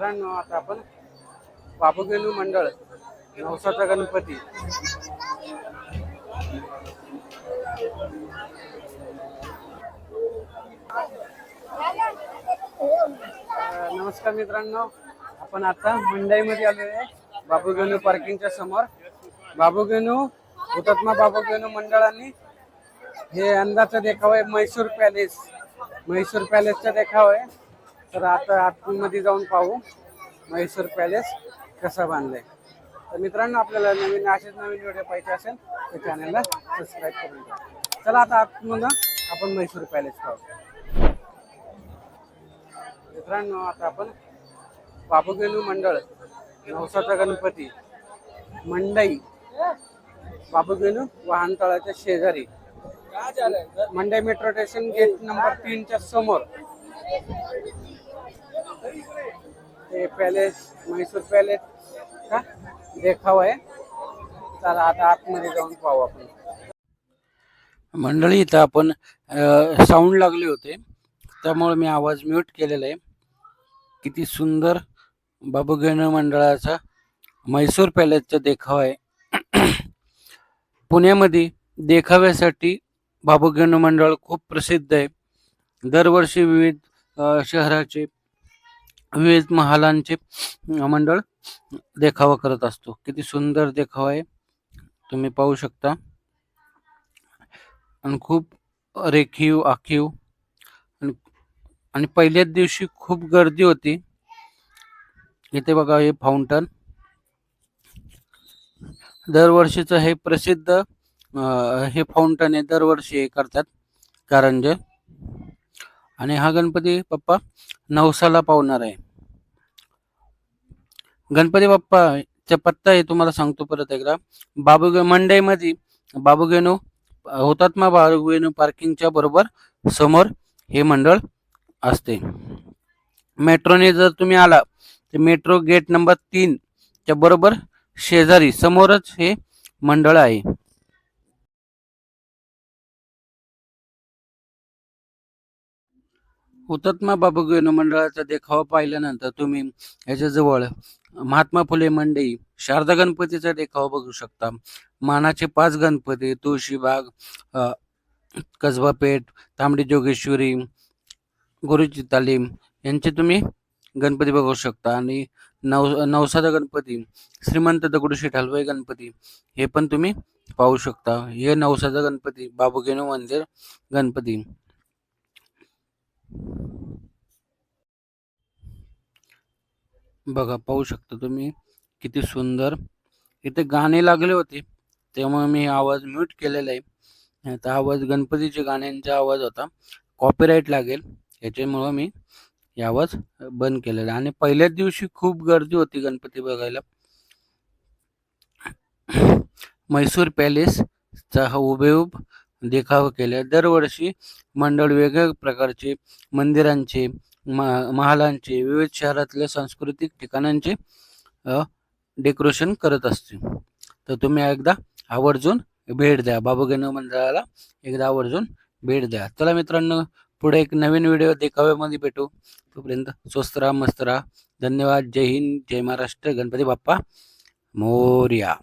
मित्रांनो आता आपण बाबूगेलू मंडळ नवसाचा गणपती. नमस्कार मित्रांनो आपण आता मंडईमध्ये आलो आहे बाबूगेनू पार्किंगच्या समोर. बाबूगेनू हुतात्मा बाबूगेनू मंडळांनी हे अंदाचा देखावा आहे म्हैसूर पॅलेस. म्हैसूर पॅलेसचा देखावा आहे. तर आता आतमध्ये जाऊन पाहू म्हैसूर पॅलेस कसा बांधलाय. तर मित्रांनो आपल्याला नवीन असेच नवीन व्हिडिओ पाहिजे असेल तर चॅनलला सबस्क्राईब करून द्या चला आता आतमधून आपण म्हैसूर पॅलेस पाहू. मित्रांनो आता आपण बाबूगेलू मंडळ नवसाचा गणपती मंडई बाबूगेलू वाहनतळाच्या शेजारी. Mandai metro station gate number तीनच्या समोर. हे पॅलेस म्हैसूर पॅलेस. का देखावा आहे. चला आता आतमध्ये जाऊन पाहू आपण. मंडळी इथं आपण साऊंड लागले होते. त्यामुळे मी आवाज म्यूट केलेला आहे. किती सुंदर बाबूगेण मंडळाचा म्हैसूर पॅलेसचा देखावा आहे. पुण्यामध्ये देखाव्यासाठी बाबूगेण मंडळ खूप प्रसिद्ध आहे. दरवर्षी विविध शहराचे विविध महालांचे मंडळ देखावा करत असतो. किती सुंदर देखावा आहे. तुम्ही पाहू शकता. आणि खूप रेखीव आखीव. आणि आणि पहिल्याच दिवशी खूप गर्दी होती. इथे बघा हे फाउंटन. दरवर्षीचं हे प्रसिद्ध हे फाउंटन आहे दरवर्षी हे करतात. कारंजे. आणि हा गणपती बाप्पा नवसाला पावणार आहे. गणपती बाप्पाचा पत्ता हे तुम्हाला सांगतो परत एकदा. बाबू मंडईमध्ये बाबूगेनू हुतात्मा बाबूगेनू पार्किंगच्या बरोबर समोर हे मंडळ असते. मेट्रोने जर तुम्ही आला तर मेट्रो गेट नंबर तीन च्या बरोबर शेजारी समोरच हे मंडळ आहे. हुतात्मा बाबूगेनू मंडळाचा देखावा पाहिल्यानंतर तुम्ही याच्याजवळ महात्मा फुले मंडई शारदा गणपतीचा देखावा बघू शकता. मानाचे पाच गणपती तुळशीबाग कसबा पेठ तांबडी जोगेश्वरी गुरुची तालीम यांचे तुम्ही गणपती बघू शकता. आणि नव नवसादा गणपती श्रीमंत दगडूशेठ हलवाई गणपती हे पण तुम्ही पाहू शकता. हे नवसादा गणपती बाबूगेनू मंदिर गणपती. बघा पाहू शकता तुम्ही किती सुंदर. इथे गाणे लागले होते त्यामुळे मी आवाज म्यूट केलेला आहे. आता आवाज गणपतीच्या गाण्यांचा आवाज होता. कॉपीराईट लागेल याच्यामुळं मी आवाज बंद केलेला. आहे आणि पहिल्याच दिवशी खूप गर्दी होती गणपती बघायला. मैसूर पॅलेसचा हा हुबेहूब देखावा केला. दरवर्षी मंडळ वेगवेगळ्या प्रकारचे मंदिरांचे महालांचे विविध शहरातल्या सांस्कृतिक ठिकाणांचे डेकोरेशन करत असते. तर तुम्ही एकदा आवर्जून भेट द्या. बाबूगण मंडळाला एकदा आवर्जून भेट द्या. चला मित्रांनो पुढे एक नवीन व्हिडिओ देखाव्यामध्ये भेटू. तोपर्यंत स्वस्त राहा मस्त राहा. धन्यवाद. जय हिंद. जय महाराष्ट्र. गणपती बाप्पा मोर्या.